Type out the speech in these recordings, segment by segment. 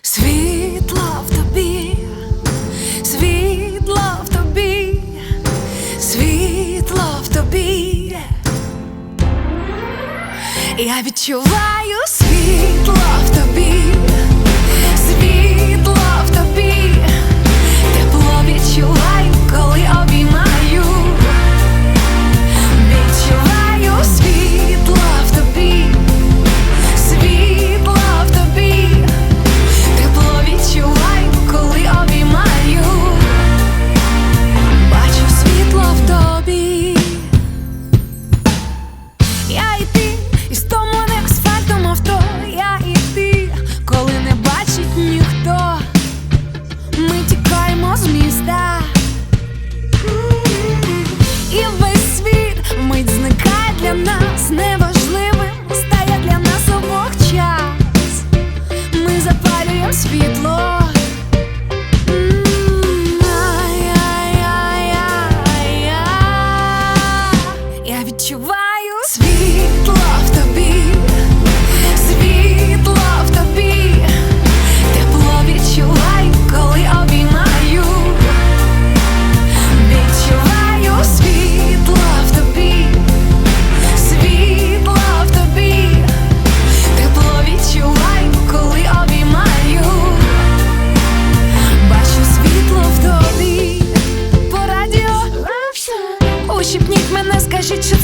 Світла в тобі, світла в тобі, світла в тобі. Я відчуваю світла в тобі. Я і ти, і стомлених асфальтом авто, я і ти, коли не бачить ніхто, ми тікаємо з міста, і весь світ мить зникає для нас, неважливим стає для нас обох час. Ми запалюємо світло. Я відчуваю a gente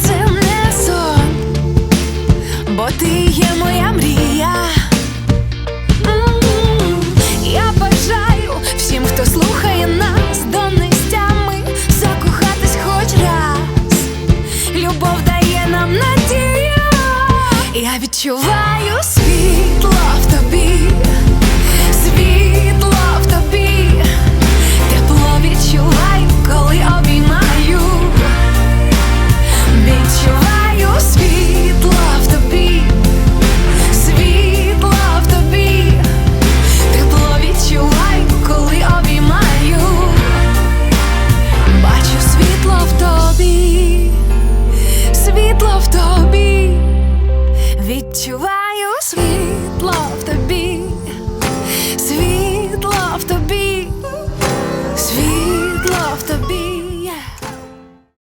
відкриваю світло.